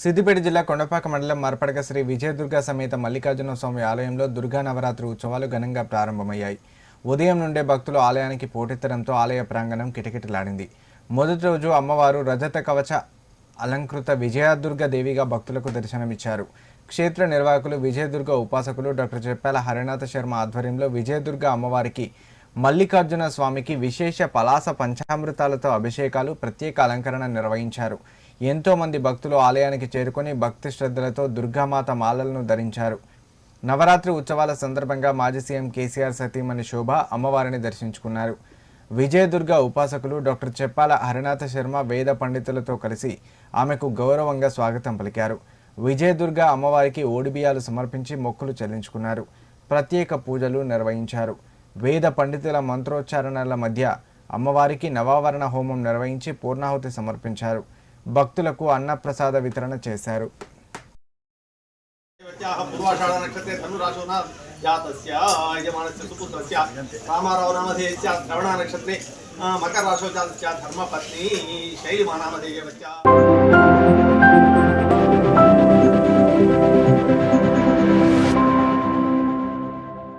సిద్దిపేట జిల్లా కొండపాక మండలం మరపడగ శ్రీ విజయదుర్గ సమేత మల్లికార్జున స్వామి ఆలయంలో దుర్గా నవరాత్రి ఉత్సవాలు ఘనంగా ప్రారంభమయ్యాయి. ఉదయం నుండే భక్తులు ఆలయానికి పోటెత్తడంతో ఆలయ ప్రాంగణం కిటకిటలాడింది. మొదటి రోజు అమ్మవారు రజత కవచ అలంకృత విజయదుర్గ దేవిగా భక్తులకు దర్శనమిచ్చారు. క్షేత్ర నిర్వాహకులు విజయదుర్గ ఉపాసకులు డాక్టర్ చెప్పాల హరినాథ శర్మ ఆధ్వర్యంలో విజయదుర్గ అమ్మవారికి మల్లికార్జున స్వామికి విశేష పలాస పంచామృతాలతో అభిషేకాలు ప్రత్యేక అలంకరణ నిర్వహించారు. ఎంతో మంది భక్తులు ఆలయానికి చేరుకొని భక్తి శ్రద్ధలతో దుర్గామాత మాలలను ధరించారు. నవరాత్రి ఉత్సవాల సందర్భంగా మాజీ సీఎం కేసీఆర్ సతీమణి శోభ అమ్మవారిని దర్శించుకున్నారు. విజయదుర్గ ఉపాసకులు డాక్టర్ చెప్పాల హరినాథ శర్మ వేద పండితులతో కలిసి ఆమెకు గౌరవంగా స్వాగతం పలికారు. విజయదుర్గ అమ్మవారికి ఓడిబియాలు సమర్పించి మొక్కులు చెల్లించుకున్నారు. ప్రత్యేక పూజలు నిర్వహించారు. వేద పండితుల మంత్రోచ్చారణల మధ్య అమ్మవారికి నవావరణ హోమం నిర్వహించి పూర్ణాహుతి సమర్పించారు. భక్తులకు అన్నప్రసాద వితరణ చేశారు. మకర రాశో జాత ధర్మపత్ని శైలిమానామధేయవస్య